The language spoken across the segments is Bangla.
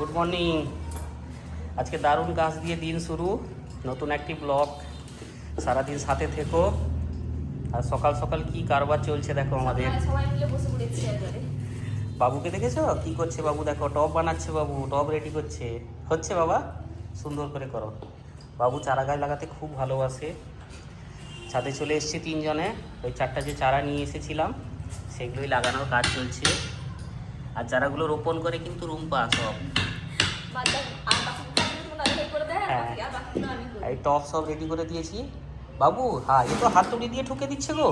গুড মর্নিং আজকে দারুণ গাছ দিয়ে দিন শুরু। নতুন একটি ব্লগ সারাদিন সাথে থেকো। আর সকাল সকাল কি কারবার চলছে দেখো আমাদের। একবারে। বাবুকে দেখেছ? কি করছে বাবু? দেখো টব বানাচ্ছে বাবু টব রেডি করছে। হচ্ছে বাবা? সুন্দর করে করো। বাবু চারা গাছ লাগাতে খুব ভালোবাসে। ছাদে চলে এসছে তিনজনে। ওই চারটা যে চারা নিয়ে এসেছিলাম সেগুলোই লাগানোর কাজ চলছে। আর চারাগুলো রোপণ করে কিন্তু রুম্পা সব। এই টপ সব রেডি করে দিয়েছি। বাবু হ্যাঁ এ তো হাতুড়ি দিয়ে ঠুকে দিচ্ছে গো?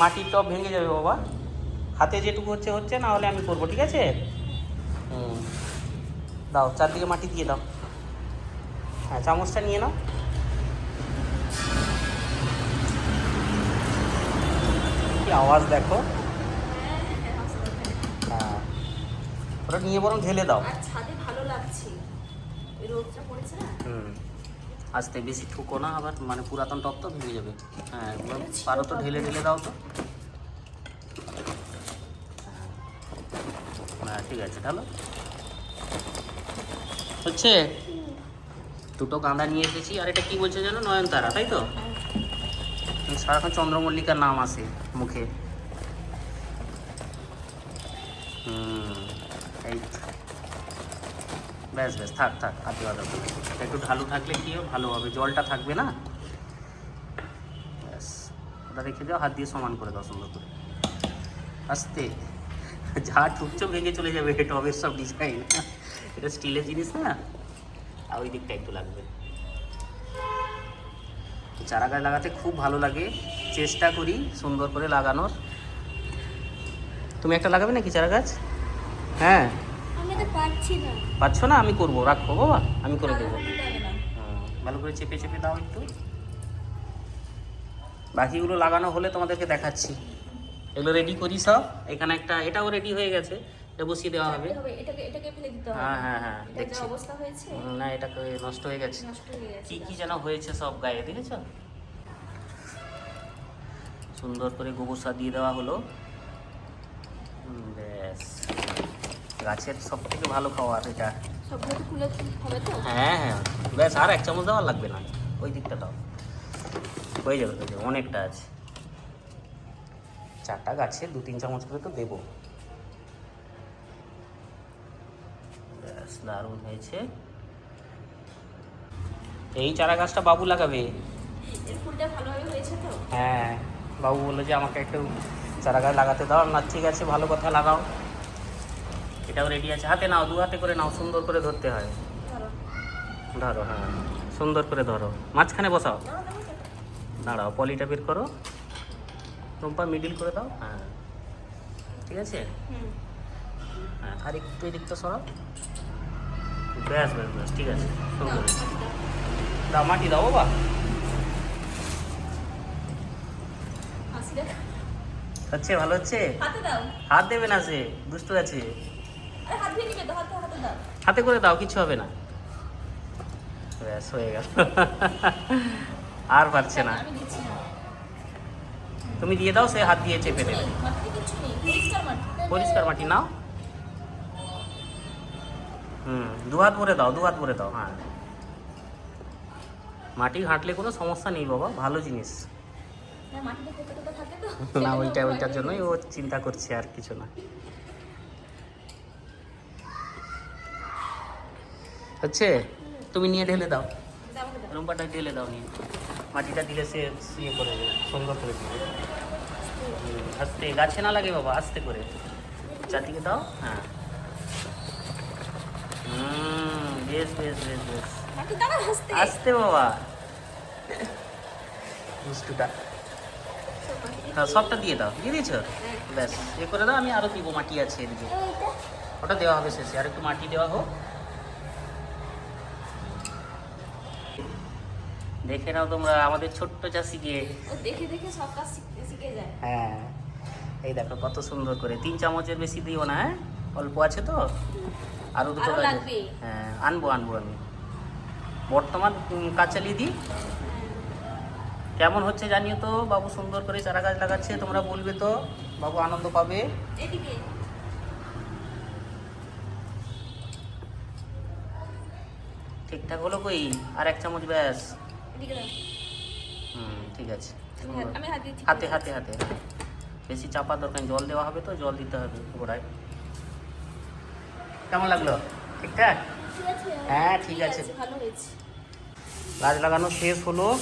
মাটির টপ ভেঙে যাবে বাবা। হাতে যেটুকু হচ্ছে হচ্ছে না হলে আমি করব ঠিক আছে? হুম। দাও চারদিকে মাটি দিয়ে দাও। হ্যাঁ চামচটা নিয়ে নাও। কি আওয়াজ দেখো? হ্যাঁ, হ্যাঁ। হ্যাঁ ওটা নিয়ে বরং ঢেলে দাও। ছাদে রোদটা পড়েছে না? হুম। আস্তে বেশি ঠুকো না আবার মানে পুরাতন টপ তো ভেঙে যাবে। হ্যাঁ এবার পারো তো ঢেলে ঢেলে দাও তো। হ্যাঁ ঠিক আছে ঢালো। হচ্ছে? দুটো গাঁদা নিয়ে এসেছি আর এটা কি বলছে যেন নয়নতারা তাই তো? সারাক্ষণ চন্দ্রমল্লিকার নাম আসে মুখে। হুম এই তো। ব্যাস ব্যাস, থাক থাক দেওয়া দরকার নেই। একটু ঢালু থাকলে কি ভালো হবে, জলটা থাকবে না? ব্যাস, ওটা রেখে দাও, হাত দিয়ে সমান করে দাও সুন্দর করে। আস্তে। যা ঠুকছো ভেঙে চলে যাবে টবের সব ডিজাইন এটা স্টিলের জিনিস না? আর ওই দিকটা একটু লাগবে। চারা গাছ লাগাতে খুব ভালো লাগে। চেষ্টা করি সুন্দর করে লাগানোর। তুমি একটা লাগাবে নাকি চারা গাছ হ্যাঁ। আমি তো পারছি না। পাচ্ছ না? আমি করব। রাখব বাবা আমি করে দেবো। ভালো করে চেপে চেপে দাও একটু। বাকিগুলো লাগানো হলে তোমাদেরকে দেখাচ্ছি। এগুলো রেডি করি সব? এখানে একটা এটাও রেডি হয়ে গেছে। এটা বসিয়ে দেওয়া হবে। এটাকে এটাকে ফেলে দিতে হবে। হ্যাঁ হ্যাঁ হ্যাঁ দেখছি। অবস্থা হয়েছে? না এটা নষ্ট হয়ে গেছে। কি কি যেন হয়েছে সব গায়ে দেখেছ? সুন্দর করে গোবর সার দিয়ে দেওয়া হলো। ব্যাস। গাছের সব থেকে ভালো খাবার এটা। হ্যাঁ হ্যাঁ। ব্যাস আর এক চামচ দেওয়ার লাগবে না। ওই দিকটা দাও। হয়ে যাবে হয়ে যাবে। অনেকটা আছে। চারটা গাছে দু তিন চামচ করে তো দেবো। ব্যাস দারুণ হয়েছে। এই চারা গাছটা বাবু লাগাবে। হ্যাঁ বাবু বলল যে আমাকে একটু চারা গাছ লাগাতে দাও। না ঠিক আছে ভালো কথা লাগাও। এটাও রেডি আছে। হাতে নাও দু হাতে করে নাও সুন্দর করে ধরতে হয়। ধরো। হ্যাঁ। সুন্দর করে ধরো। মাঝখানে বসাও। দাঁড়াও পলিটা বের করো। রুম্পা মিডিল করে দাও। হ্যাঁ। ঠিক আছে? হ্যাঁ আর একটু এদিকটা সরাও। ব্যাস ব্যাস ব্যাস ঠিক আছে। সুন্দর। দাও, মাটি দাও। বাবা। হচ্ছে ভালো হচ্ছে? হাত দেবে না সে দুষ্ট আছে। হাত করে দাও কিছু হবে না। ব্যাস হয়ে গেল। আর পারছে না। তুমি দিয়ে দাও সে হাত দিয়ে চেপে দেবে পরিষ্কার মাটি। নাও। হুম দু হাত ভরে দাও দু হাত ভরে দাও হ্যাঁ। মাটি ঘাঁটলে কোনো সমস্যা নেই বাবা ভালো জিনিস। না, ওইটা ওইটার জন্যই ও চিন্তা করছে আর কিছু না। হচ্ছে? তুমি নিয়ে ঢেলে দাও। রুম্পাটা ঢেলে দাও নিয়ে। মাটিটা দিলে সে ইয়ে করে দেবে সুন্দর করে দিবে। আস্তে। গাছে না লাগে বাবা আস্তে করে। চারদিকে দাও হ্যাঁ। বেশ বেশ বেশ বেশ। আস্তে। বাবা। মিষ্টুটা সব হ্যাঁ সবটা দিয়ে দাও। দিয়ে দিয়েছ? হ্যাঁ। ব্যাস এ করে দাও আমি আরও দিব মাটি আছে এদিকে। ওটা দেওয়া হবে শেষে। আর একটু মাটি দেওয়া হোক। দেখে নাও তোমরা আমাদের ছোট্ট চাষিকে দেখে দেখে সব কাজ শিখতে শিখে যায়। হ্যাঁ। এই দেখো কত সুন্দর করে তিন চামচের বেশি দিও না হ্যাঁ? অল্প আছে তো? আরও দুটো। হ্যাঁ আনব আনব আমি। বর্তমান চালিয়ে দিই কেমন হচ্ছে জানিও তো? বাবু সুন্দর করে চারা গাছ লাগাচ্ছে তোমরা বলবে তো? বাবু আনন্দ পাবে? ঠিকঠাক হলো কই? আর এক চামচ ব্যাস। হুম ঠিক আছে। হাত- হাত হাতে বেশি চাপা দরকার। জল দেওয়া হবে তো জল দিতে হবে গোড়ায়। কেমন লাগল? ঠিকঠাক? হ্যাঁ ঠিক আছে। গাছ লাগানো শেষ হলো।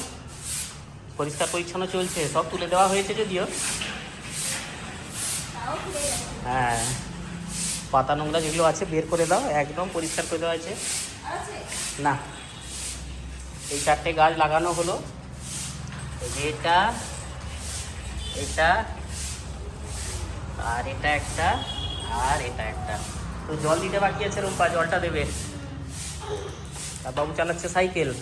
পরিষ্কার পরিচ্ছন্ন চলছে সব তুলে দেওয়া হয়েছে যদিও। হ্যাঁ। পাতা নোংরা যেগুলো আছে বের করে দাও একদম পরিষ্কার করে দেওয়া আছে? না। এই চারটে গাছ লাগানো হলো। এটা এটা, আর এটা একটা, আর এটা একটা। তো জল দিতে বাকি আছে রুম্পা, জলটা দেবে। আর বাবু চালাচ্ছে সাইকেল।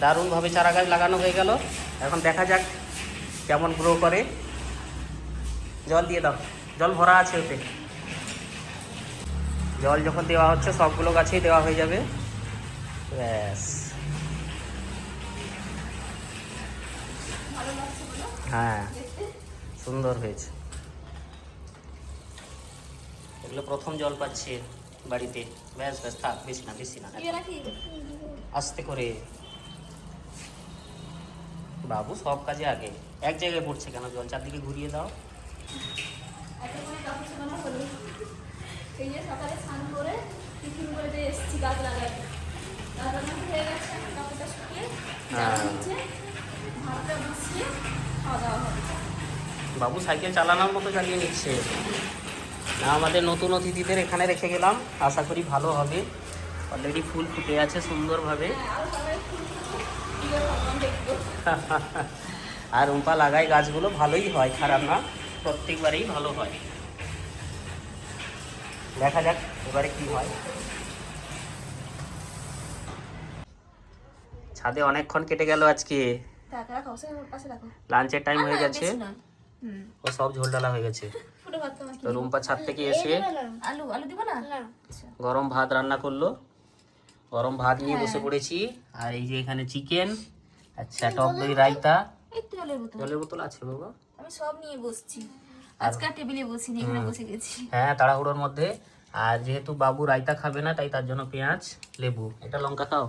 দারুণভাবে চারা গাছ লাগানো হয়ে গেল। এখন দেখা যাক কেমন গ্রো করে। জল দিয়ে দাও। জল ভরা আছে ওতে। জল যখন দেওয়া হচ্ছে, সবগুলো গাছেই দেওয়া হয়ে যাবে। ব্যাস। হ্যাঁ সুন্দর হয়েছে। এগুলো প্রথম জল পাচ্ছে বাড়িতে। ব্যাস ব্যাস থাক বেশি না বেশি না। আস্তে করে। বাবু সব কাজে আগে। এক জায়গায় পড়ছে কেন জল? চারদিকে ঘুরিয়ে দাও। একটা করে কাপড় শুকানো হলো এই যে সকালে স্নান করে টিফিন করে দিয়ে এসেছি গাছ লাগাতে। গাছ হয়ে গেছে কাপড়টা শুকিয়ে বাবু, সাইকেল চালানোর মতো চালিয়ে নিচ্ছে। না, আমাদের নতুন অতিথিদের এখানে রেখে গেলাম। আশা করি ভালো হবে। অলরেডি ফুল ফুটে আছে সুন্দরভাবে। আর রুম্পা লাগাই গাছগুলো, ভালোই হয়, খারাপ না। প্রত্যেকবারেই ভালো হয়। দেখা যাক এবারে কি হয়। ছাদে অনেকক্ষণ কেটে গেল আজকে। লাঞ্চের টাইম হয়ে গেছে। ও সব ঝোল ডালা হয়ে গেছে। তো রুম্পা ছাদ থেকে এসে আলু আলু দিব না? আচ্ছা। গরম ভাত রান্না করল। গরম ভাত নিয়ে বসে হ্যাঁ। পড়েছি। আর এই যে এখানে চিকেন আচ্ছা টক দই রায়তা। জলের বোতল। জলের বোতল আছে বাবা। আমি সব নিয়ে বসছি। আজকাল টেবিলে বসিনি এখানে বসে গেছি। হ্যাঁ তাড়াহুড়োর মধ্যে। আর যেহেতু বাবু রায়তা খাবে না তাই তার জন্য পেঁয়াজ লেবু। এটা লঙ্কা খাও।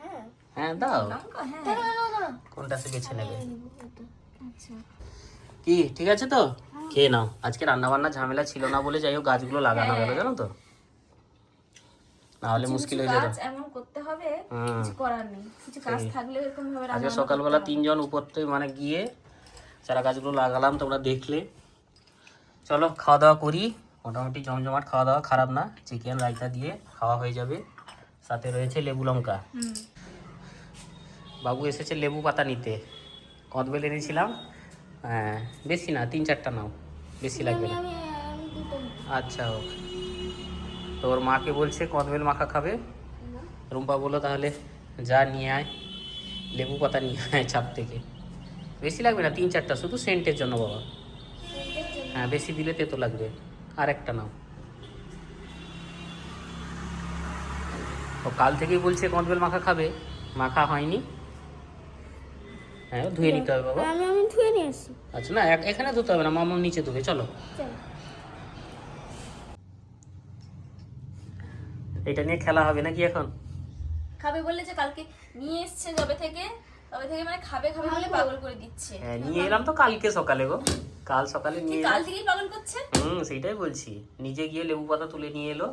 হ্যাঁ। দাও। হ্যাঁ। কোনটা সে বেছে নেবে আচ্ছা। কি ঠিক আছে তো? খেয়ে নাও। আজকে রান্না বান্না ঝামেলা ছিল না বলে যাই হোক গাছগুলো লাগানো গেল জানো তো? নাহলে মুশকিল হয়ে যেত। কাজ এমন করতে হবে হুম। কিছু করার নেই। কিছু কাজ থাকলে এরকম ভাবে আজকে সকালবেলা তিনজন উপর থেকে মানে গিয়ে চারা গাছগুলো লাগালাম তোমরা দেখলে। চলো খাওয়া দাওয়া করি। মোটামুটি জমজমাট খাওয়া দাওয়া খারাপ না। চিকেন রায়তা দিয়ে খাওয়া হয়ে যাবে। সাথে রয়েছে লেবু লঙ্কা। হুম। বাবু এসেছে লেবু পাতা নিতে। কদবেল এনেছিলাম। হ্যাঁ বেশি না তিন চারটা নাও বেশি লাগবে না আচ্ছা হোক তো ওর মাকে বলছে কদবেল মাখা খাবে। রুম্পা বলল তাহলে যা নিয়ে আয় লেবু পাতা নিয়ে আয় ছাপ থেকে। বেশি লাগবে না তিন চারটা শুধু সেন্টের জন্য বাবা। হ্যাঁ বেশি দিলে তেতো লাগবে। আর একটা নাও। ও কাল থেকেই বলছে কদবেল মাখা খাবে। মাখা হয়নি। হ্যাঁ ধুয়ে নিতে হবে বাবা। আমি আমি ধুয়ে নিয়ে আসছি আচ্ছা না এখানে ধুতে হবে না নিচে ধুবে চলো। এটা নিয়ে খেলা হবে নাকি এখন? খাবে বললে যে কালকে নিয়ে এসছে যবে থেকে? তবে থেকে মানে খাবে খাবে বলে পাগল করে দিচ্ছে। হ্যাঁ নিয়ে এলাম তো কালকে সকালে গো। কাল সকালে নিয়ে কাল থেকেই পাগল করছে? হুম সেইটাই বলছি। নিজে গিয়ে লেবু পাতা তুলে নিয়ে এলো।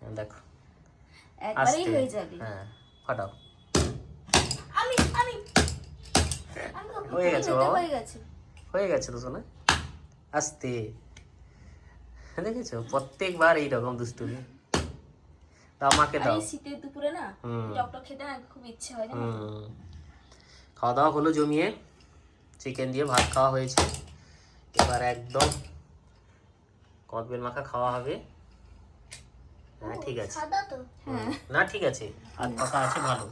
হ্যাঁ, দেখো। একবারেই হয়ে যাবে। হ্যাঁ ফাটাও আমি আমি আমি তো হয়ে গেছে বাবা। হয়ে গেছে হয়ে গেছে তো শোনা। আস্তে। দেখেছ? প্রত্যেকবার এইরকম দুষ্টুমি। দাও মাকে দাও। শীতের দুপুরে না। টকটক খেতে না খুব ইচ্ছে হয় খাওয়া দাওয়া হলো জমিয়ে। চিকেন দিয়ে ভাত খাওয়া হয়েছে। এবার একদম কদবেল মাখা খাওয়া হবে। হ্যাঁ ঠিক আছে। না ঠিক আছে। হাত পাকা আছে ভালো।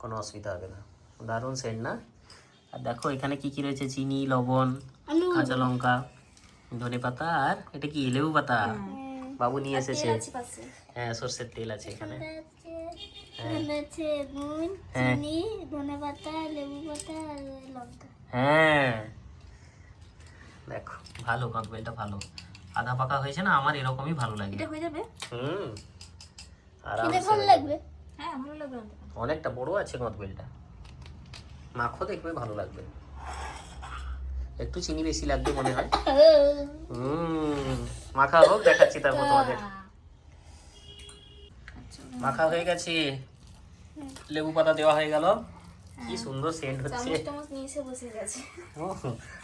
কোনো অসুবিধা হবে না। দারুণ সেন্ট না? আর দেখো এখানে কি কি রয়েছে? চিনি লবণ কাঁচা লঙ্কা ধনে পাতা আর এটা কি লেবু পাতা? বাবু নিয়ে এসেছে। হ্যাঁ সর্ষের তেল আছে এখানে। হ্যাঁ। চিনি ধনে পাতা লেবু পাতা আর লঙ্কা। হ্যাঁ। দেখো ভালো কদবেলটা ভালো। আধা পাকা হয়েছে না আমার এরকমই ভালো লাগে। এটা হয়ে যাবে? হুম। আরামসে ভালো লাগবে? হ্যাঁ ভালো লাগবে। অনেকটা বড় আছে নদবেলটা মাখো দেখবে ভালো লাগবে। একটু চিনি বেশি লাগবে মনে হয়। হুম মাখা হোক দেখাচ্ছি তারপর তোমাদের। আচ্ছা মাখা হয়ে গেছে। লেবু পাতা দেওয়া হয়ে গেল। কি সুন্দর সেন্ট হচ্ছে।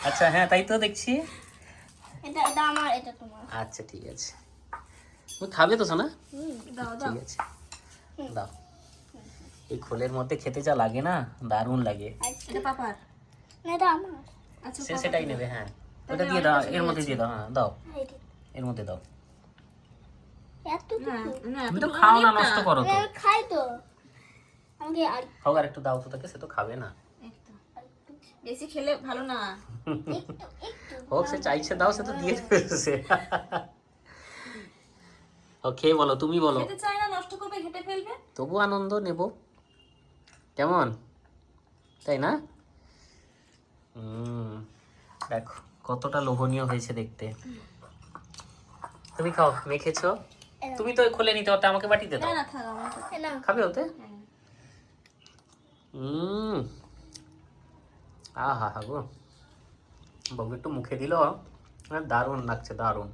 আচ্ছা হ্যাঁ তাই তো দেখছি। আচ্ছা ঠিক আছে। তুমি খাবে তো সোনা? ঠিক আছে। দাও। এই খোলের মধ্যে খেতে যা লাগে না দারুণ লাগে। আচ্ছা সে সেটাই দাও। নেবে হ্যাঁ। ওটা দিয়ে দাও এর মধ্যে দিয়ে দাও হ্যাঁ দাও। এর মধ্যে দাও। এত না কিছু। না তুমি তো খাও না নষ্ট করো তো। খাই তো। আমাকে আর হোক আর একটু দাও তো তাকে সে তো খাবে না। বেশি খেলে ভালো না। একটু একটু। হোক সে চাইছে দাও সে তো দিয়ে দেবে সে ওকে বলো তুমি বলো। খেতে চায় না নষ্ট করবে ঘেটে ফেলবে? তবু আনন্দ নেব। কেমন? তাই না? হুম দেখো কতটা লোভনীয় হয়েছে দেখতে। তুমি খাও মেখেছো তুমি তো খুলে নিতে পারতে আমাকে বাটিতে দাও। নাও। খাবে ওতে? হ্যাঁ। হুম। আহা হা গো। বাবু একটু মুখে দিল। হ্যাঁ দারুণ লাগছে দারুণ।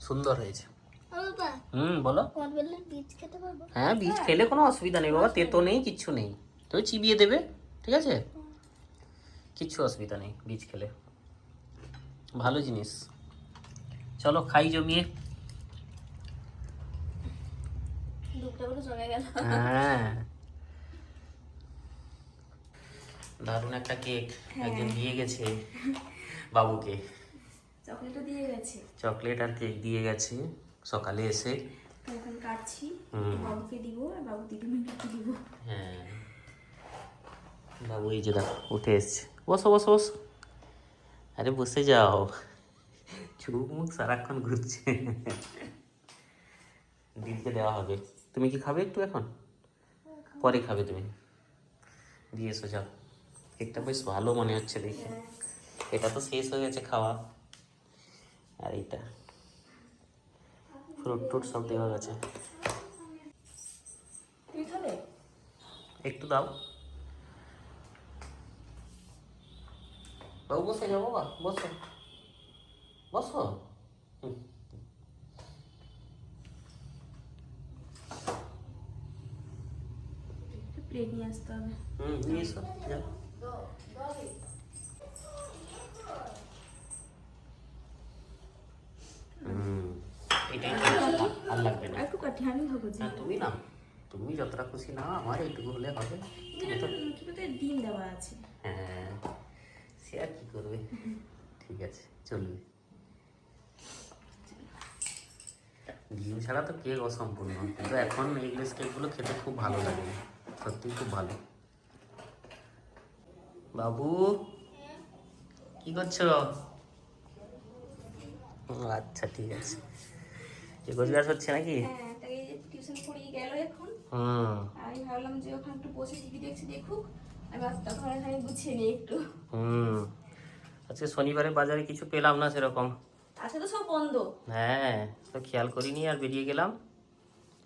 সুন্দর হয়েছে। হুম বলো। তোমার বীজ খেতে হ্যাঁ বীজ খেলে কোনো অসুবিধা নেই বাবা তেতো নেই কিচ্ছু নেই। তুমি চিবিয়ে দেবে ঠিক আছে? কিচ্ছু অসুবিধা নেই বীজ খেলে। ভালো জিনিস। চলো খাই জমিয়ে। হ্যাঁ। দারুণ একটা কেক একজন দিয়ে গেছে বাবুকে। চকলেটও দিয়ে গেছে। চকলেট আর কেক দিয়ে গেছে। সকালে এসে এখন কাটছি। বাবুকে দিব আর বাবু দিদিমণিকে দিব। হ্যাঁ। বাবু এই যে দেখো উঠে এসছে। বসো বসো বসো। আরে বসে যাও। চুপ মুখ সারাক্ষণ ঘুরছে। দিদিকে দেওয়া হবে। তুমি কি খাবে একটু এখন? পরে খাবে তুমি। দিয়ে এসো যাও। কেকটা বেশ ভালো মনে হচ্ছে দেখে। এটা তো শেষ হয়ে গেছে খাওয়া। আর এইটা। ফ্রুট টুট সব দেওয়া গেছে। একটু দাও। বাবু বসে যাও বাবা বসো। বসো। হুম। প্লেট নিয়ে আসতে হবে। হুম নিয়ে এসো যাও হুম এটাই ঠিক আছে, আর না কাটি আমি খাব যে হ্যাঁ, তুমি না তুমি যতটা খুশি না আমার এইটুকু হলে হবে। এখানে তো কিছুতে ডিম দেওয়া আছে। হ্যাঁ সে আর কি করবে? ঠিক আছে চলবে। ডিম ছাড়া তো কেক অসম্পূর্ণ কিন্তু এখন এগলেস কেকগুলো খেতে খুব ভালো লাগে। সত্যি খুব ভালো। বাবু কি করছ? আচ্ছা ঠিক আছে। যে গোছগাছ হচ্ছে নাকি হ্যাঁ তাই টিউশন পড়িয়ে গেল এখন হুম আমি ভাবলাম যে ওখানে একটু বসে টিভি দেখছি দেখুক। আমি তখন এখানে গুছিয়ে নিই একটু। হুম। আজকে শনিবারে বাজারে কিছু পেলাম না সেরকম। আজকে তো সব বন্ধ। হ্যাঁ তো খেয়াল করিনি আর বেরিয়ে গেলাম।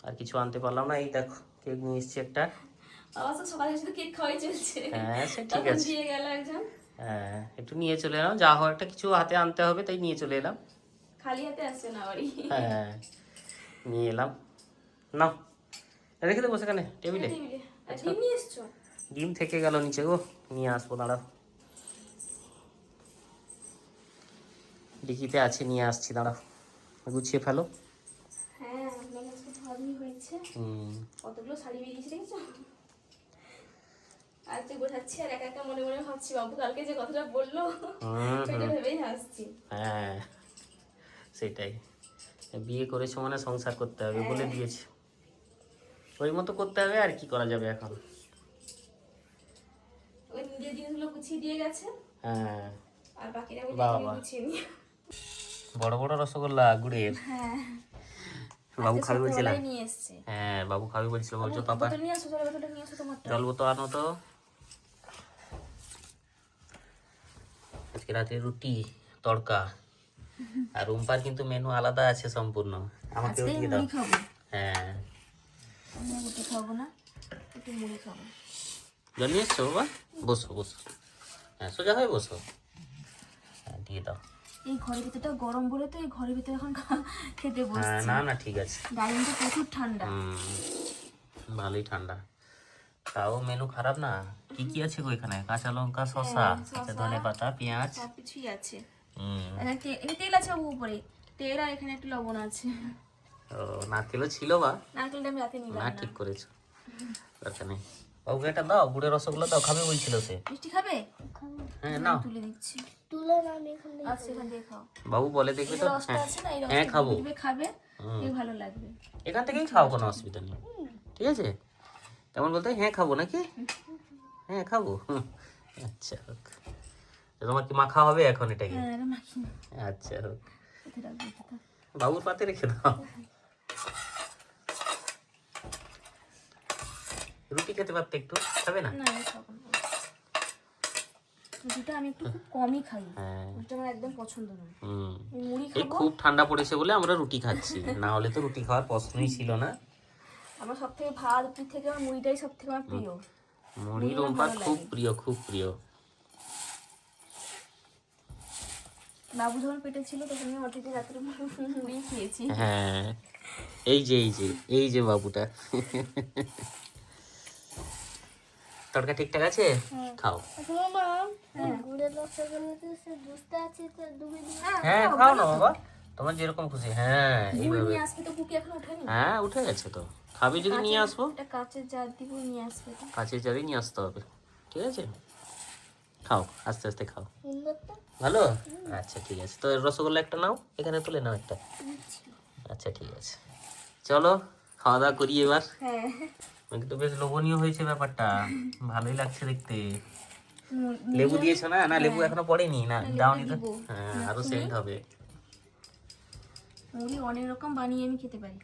আর কিছু আনতে পারলাম না। এই দেখো কেক নিয়ে এসছি একটা। বাবা সকালে শুধু কেক খাওয়াই চলছে। হ্যাঁ সে ঠিক আছে। দিয়ে গেল একজন। হ্যাঁ একটু নিয়ে চলে এলাম। যা হোক একটা কিছু হাতে আনতে হবে তাই নিয়ে চলে এলাম। খালি হাতে আসছে না বাড়ি। হ্যাঁ নিয়ে এলাম। নাও। রেখে দেবো সেখানে টেবিলে। ডিম থেকে গেল নিচে গো নিয়ে আসব দাঁড়াও। ডিকিতে আছে নিয়ে আসছি দাঁড়াও। গুছিয়ে ফেলো। হ্যাঁ কতগুলো শাড়ি বেরিয়েছে দেখেছ? আজ গোছাচ্ছি আর একা একা মনে মনে ভাবছি বাবু কালকে যে কথাটা বলল সেটা ভেবেই হাসছি। হ্যাঁ সেটাই। বিয়ে করেছ মানে সংসার করতে হবে বলে দিয়েছে। ওই মতো করতে হবে আর কি করা যাবে এখন? ওই নিজের জিনিসগুলো গুছিয়ে দিয়ে গেছে। হ্যাঁ। আর বাকিরা আমি। গুছিয়ে বড় বড় রসগোল্লা গুড়ের। হ্যাঁ। বাবু খাবে এসছে। হ্যাঁ বাবু খাবে বলছিল বলছো পাপা জল বোতল আনো তো। আজকে রাতে রুটি তড়কা। আর রুম্পার কিন্তু মেনু আলাদা আছে সম্পূর্ণ। আমাকেও দিয়ে দাও। হ্যাঁ। আমি রুটি খাব না একটু মুড়ি খাব। জল নিয়ে এসছো বাবা? বসো বসো। হ্যাঁ সোজা হয়ে বসো। হ্যাঁ দিয়ে দাও। এই ঘরের ভিতরটা গরম বলে তো এই ঘরের ভিতরে এখন খেতে হ্যাঁ বসছি। না না ঠিক আছে। ডাইনিংটা প্রচুর ঠান্ডা। ভালোই ঠান্ডা। তাও মেনু খারাপ না? কি কি আছে গো এখানে? কাঁচা লঙ্কা শসা আচ্ছা ধনে পাতা পেঁয়াজ? সব কিছুই আছে। হুম। তেল আছে উপরে। তেল আর এখানে একটু লবণ আছে। ও নারকেলও ছিল বা? নারকেলটা আমি রাতে নিলাম না ঠিক করেছ। দরকার নেই। বাবুকে এটা দাও গুড়ের রসগোল্লা দাও খাবে বলছিল সে। মিষ্টি খাবে? হ্যাঁ নাও। তুলে দিচ্ছি তুলে না আমি এখানে আচ্ছা এখান থেকে খাও। বাবু বলে দেখবে তো হ্যাঁ আছে না এই হ্যাঁ খাব। দিবে খাবে ভালো লাগবে। এখান থেকেই খাও কোনো অসুবিধা নেই। ঠিক আছে? কেমন বলতে হ্যাঁ খাব নাকি? হ্যাঁ খাব। হুম, আচ্ছা হোক। তোমার কি মাখা হবে এখন এটাকে? হ্যাঁ আচ্ছা হোক? বাবুর পাতে রেখে দাও। রুটি খেতে পারতে একটু? খাবে না? না আমি খাব না। রুটিটা আমি একটু খুব কমই খাই। হ্যাঁ। রুটিটা আমার একদম পছন্দ নয়। মুড়ি খাব। খুব ঠান্ডা পড়েছে বলে আমরা রুটি খাচ্ছি। না হলে তো রুটি খাওয়ার প্রশ্নই ছিল না। আমার ভাত রুটির থেকে আমার মুড়িটাই সব থেকে আমার প্রিয়। মুড়ি রোম্পা খুব প্রিয় খুব প্রিয়। বাবু যখন পেটে ছিল তখন আমি অতিথি রাত্রে মুড়ি খেয়েছি। হ্যাঁ। এই যে এই যে এই যে বাবুটা। তরকা ঠিকঠাক আছে? খাও। তো ডুবে দিয়ে হ্যাঁ খাও না বাবা। তোমার যেরকম খুশি হ্যাঁ এইভাবে নিয়ে আসবে তো বুকে এখন ওঠেনি। হ্যাঁ উঠে গেছে তো। খাবি যদি নিয়ে আসব? কাছের জারি নিয়ে আসতে হবে। ঠিক আছে? খাও আস্তে আস্তে খাও। ভালো? আচ্ছা ঠিক আছে। তো রসগোল্লা একটা নাও এখানে তুলে নাও একটা। আচ্ছা ঠিক আছে। চলো খাওয়া দাওয়া করি এবার। হ্যাঁ। কিন্তু বেশ লোভনীয় হয়েছে ব্যাপারটা। ভালোই লাগছে দেখতে। লেবু দিয়েছ না? না লেবু এখনও পড়েনি? না দাওনি তো? হ্যাঁ আরও সেন্ট হবে। মুড়ি অনেক রকম বানিয়ে আমি খেতে পারি।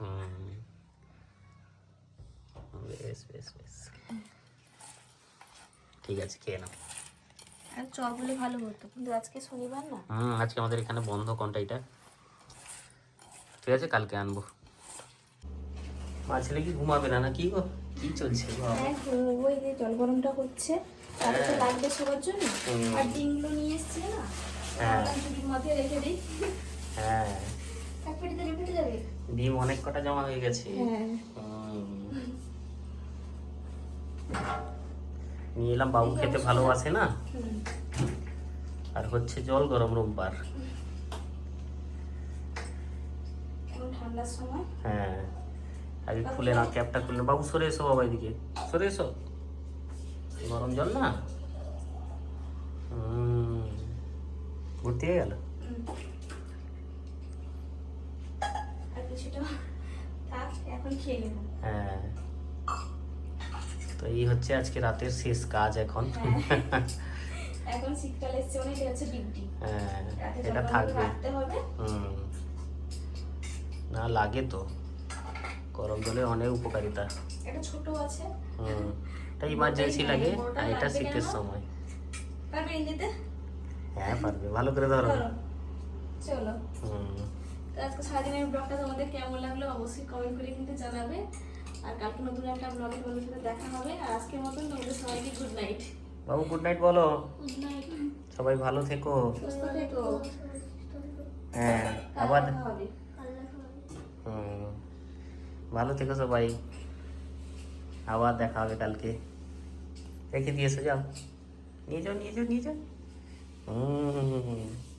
বেশ বেশ বেশ। ঠিক আছে খেয়ে নাও। আর চপ হলে ভালো হতো। কিন্তু আজকে শনিবার না। হুম আজকে আমাদের এখানে বন্ধ কোনটা এটা। ঠিক আছে কালকে আনব। মা ছেলে কি ঘুমাবে না কি গো? কি চলছে হ্যাঁ ঘুমবো এই যে জল গরমটা হচ্ছে। তারপরে তো লাগবে সবার জন্য। আর ডিমগুলো নিয়ে এসছি না? হ্যাঁ। মাথায় রেখে দিই। হ্যাঁ। যাবে? ডিম অনেক কটা জমা হয়ে গেছে। হ্যাঁ। নিয়ে এলাম বাবু খেতে ভালোবাসে না? আর হচ্ছে জল গরম রোববার এখন ঠান্ডার সময়? হ্যাঁ। আগে খুলে না ক্যাপটা খুলে বাবু সরে এসো বাবা এদিকে। সরে এসো। গরম জল না? হুম। ভর্তি হয়ে গেল হ্যাঁ। তো এই হচ্ছে আজকে রাতের শেষ কাজ এখন। এখন শীতকাল এসছে অনেক হচ্ছে ডিউটি হ্যাঁ এটা থাকবে। হবে। হুম। না লাগে তো। গরম জলের অনেক উপকারিতা। একটা ছোট আছে। হুম এটা ইমার্জেন্সি লাগে আর এটা শীতের? সময়। পারবে নিতে হ্যাঁ পারবে। ভালো করে ধরো। চলো চলো। হুম। তো আজকে সারাদিনের ব্লগটা তোমাদের কেমন লাগল অবশ্যই কমেন্ট করে কিন্তু জানাবে। আর কালকে নতুন একটা ব্লগে তোমাদের সাথে দেখা হবে। আর আজকের মতন তোমাদের সবাইকে গুড নাইট বাবু গুড নাইট বলো। গুড নাইট সবাই ভালো থেকো। সুস্থ থেকো। হ্যাঁ আবার ভালো থেকো সবাই। আবার দেখা হবে কালকে। রেখে দিয়েছ যাও। নিয়ে যাও নিয়ে যাও নিয়ে যাও। হুম।